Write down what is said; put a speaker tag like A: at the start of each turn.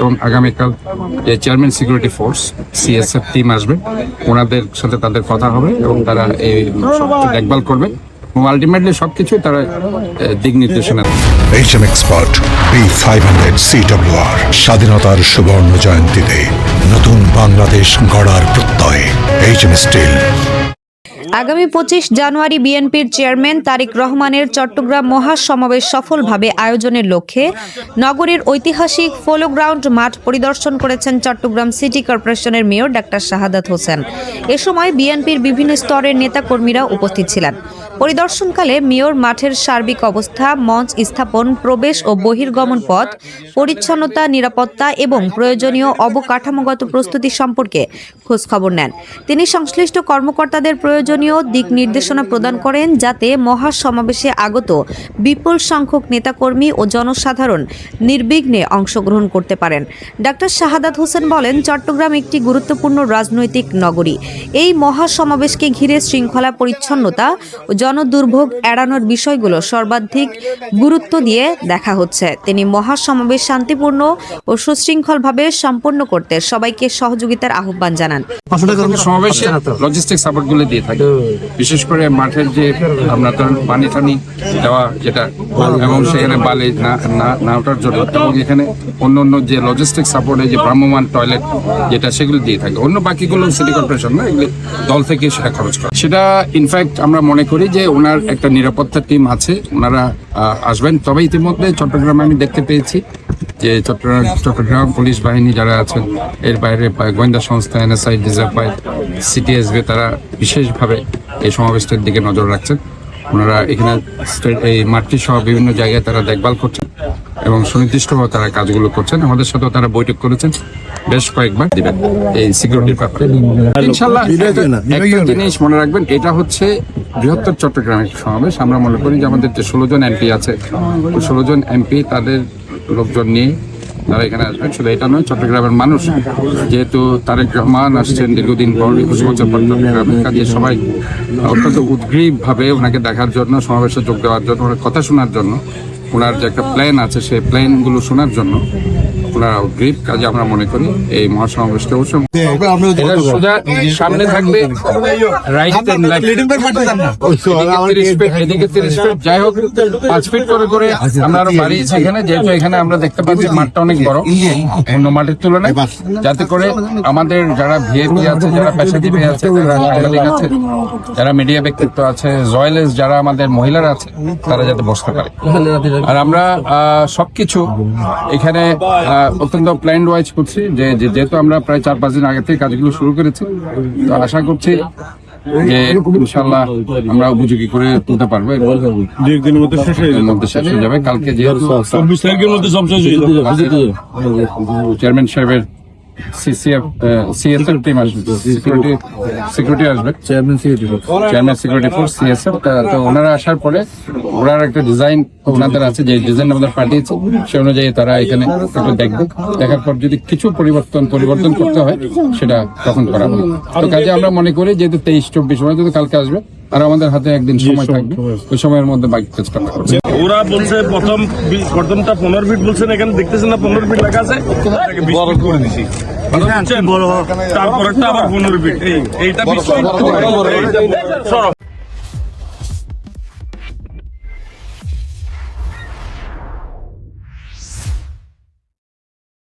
A: এবং আগামীকাল যে chairman security force CSF team আসবে, ওনাদের সাথে তাদের কথা হবে এবং তারা এই দেখভাল করবে এবং আলটিমেটলি সবকিছু তারা দিক নির্দেশনা
B: H M expert B five hundred CWR স্বাধীনতার সুবর্ণ জয়ন্তীতে নতুন বাংলাদেশ গড়ার প্রত্যয়। এইচ এম স্টিল
C: আগামী পঁচিশ জানুয়ারি বিএনপির চেয়ারম্যান তারেক রহমানের চট্টগ্রাম মহাসমাবেশ সফলভাবে আয়োজনের লক্ষ্যে নগরীর ঐতিহাসিক ফোলো গ্রাউন্ড মাঠ পরিদর্শন করেছেন চট্টগ্রাম সিটি কর্পোরেশনের মেয়র ডাক্তার শাহাদাত হোসেন। এ সময় বিএনপির বিভিন্ন স্তরের নেতাকর্মীরা উপস্থিত ছিলেন। পরিদর্শনকালে মেয়র মাঠের সার্বিক অবস্থা, মঞ্চ স্থাপন, প্রবেশ ও বহির্গমন পথ, পরিচ্ছন্নতা, নিরাপত্তা এবং প্রয়োজনীয় অবকাঠামোগত প্রস্তুতি সম্পর্কে খোঁজখবর নেন। তিনি সংশ্লিষ্ট কর্মকর্তাদের প্রয়োজনীয় দিক নির্দেশনা প্রদান করেন যাতে মহাসমাবেশে আগত বিপুল সংখ্যক নেতাকর্মী ও জনসাধারণ নির্বিঘ্নে অংশগ্রহণ করতে পারেন। ডাক্তার শাহাদাত হোসেন বলেন, চট্টগ্রাম একটি গুরুত্বপূর্ণ রাজনৈতিক নগরী। এই মহাসমাবেশকে ঘিরে শৃঙ্খলা পরিচ্ছন্নতা ও জনদুর্ভোগ এড়ানোর বিষয়গুলো সর্বাধিক গুরুত্ব দিয়ে দেখা হচ্ছে। তিনি মহাসমাবেশ শান্তিপূর্ণ ও সুশৃঙ্খলভাবে সম্পন্ন করতে সবাইকে সহযোগিতার আহ্বান জানান।
A: সমাবেশে লজিস্টিক সাপোর্টগুলো দিয়ে বিশেষ করে মাঠের যে আমরা তো পানি টানি দেওয়া যেটা, এবং সেখানে বালি না, না- ওঠার জন্য, এবং এখানে অন্য অন্য যে লজিস্টিক সাপোর্টে যে ভ্রাম্যমান টয়লেট যেটা, সেগুলো দিয়ে থাকে। অন্য বাকিগুলো সিটি কর্পোরেশন না, এগুলো দল থেকে সেটা খরচ করে। সেটা ইনফ্যাক্ট আমরা মনে করি যে ওনার একটা নিরাপত্তা টিম আছে, ওনারা আসবেন। তবে ইতিমধ্যে চট্টগ্রামে আমি দেখতে পেয়েছি যে চট্টগ্রাম চট্টগ্রাম পুলিশ বাহিনী যারা আছেন এর বাইরে গোয়েন্দা সংস্থা এনএসআই ডিজারপাই সিটিএসবি তারা বিশেষভাবে এই সমাবেশটার দিকে নজর রাখছেন ওনারা এখানে এই মাঠটি সহ বিভিন্ন জায়গায় তারা দেখভাল করছেন এবং সুনির্দিষ্টভাবে তারা কাজগুলো করছেন। আমাদের সাথেও তারা বৈঠক করেছেন। বেশ কয়েকবার দিবেন। এই সিকিউরিটির ব্যাপারে ইনশাল্লাহ একটা- একটা জিনিস মনে রাখবেন এটা হচ্ছে বৃহত্তর চট্টগ্রামের সমাবেশ। আমরা মনে করি যে আমাদের যে ষোলো জন এমপি আছে ষোলো জন এমপি তাদের লোকজন নিয়ে তারা এখানে আসবেন। শুধু এটা নয়, চট্টগ্রামের মানুষ, যেহেতু তারেক রহমান আসছেন দীর্ঘদিন পর, একুশ বছর পর চট্টগ্রামের কাজে, সবাই অত্যন্ত উদ্গ্রীবভাবে ওনাকে দেখার জন্য, সমাবেশে যোগ দেওয়ার জন্য, ওনার কথা শোনার জন্য, ওনার যে একটা প্ল্যান আছে, সেই প্ল্যানগুলো শোনার জন্য কাজে আমরা মনে করি এই মহাসমাবেশটা অবশ্য এটা সোজা সামনে থাকবে রাইট এদিকে তিরিশ ফিট যাই হোক পাঁচ ফিট করে করে আমরা আরও বাড়িয়েছি এখানে যেহেতু এখানে আমরা দেখতে পাচ্ছি মাঠটা অনেক বড়। অন্য মাঠের তুলনায় যাতে করে আমাদের যারা ভিএপি আছে যারা পেশাজীবী আছে যারা আছে যারা মিডিয়া ব্যক্তিত্ব আছে জয়েলেস যারা আমাদের মহিলারা আছে তারা যাতে বসতে পারে। আর আমরা আহ, সবকিছু এখানে আহ, অত্যন্ত প্ল্যান্ড ওয়াইজ করছি যে যেহেতু আমরা প্রায় চার পাঁচ দিন আগে থেকে কাজগুলো শুরু করেছি তো আশা করছি যে ইনশাল্লাহ আমরা উপযোগী করে তুলতে পারব
D: দু একদিনের মধ্যে শেষ হয়ে যাবে।
A: মধ্যে শেষ হয়ে যাবে। কালকে যেহেতু
D: চব্বিশ তারিখের মধ্যে সব শেষ হয়ে যাবে।
A: চেয়ারম্যান সাহেবের সিসিএফ সিএসএফ টিম আসবে। সিকিউরিটি সিকিউরিটি আসবে। Chairman security chairman security force CSF তো ওনারা আসার পরে ওনার একটা ডিজাইন ওনাদের আছে যে ডিজাইন আমাদের পাঠিয়েছে সে অনুযায়ী তারা এখানে একটু দেখবে। দেখার পর যদি কিছু পরিবর্তন পরিবর্তন করতে হয় সেটা তখন করা হবে। তো কাজে আমরা মনে করি যেহেতু তেইশ চব্বিশ সময় যদি কালকে আসবে আর আমাদের হাতে একদিন সময় থাকবে। ওই সময়ের মধ্যে বাইক কাজটা
D: ওরা বলছে প্রথম প্রথমটা পনেরো ফিট বলছেন এখানে দেখতেছেন না পনেরো ফিট লেখা আছে? বড় করে দিছি তারপরেরটা আবার পনেরো ফিট এইটা বিশ্ব সরো।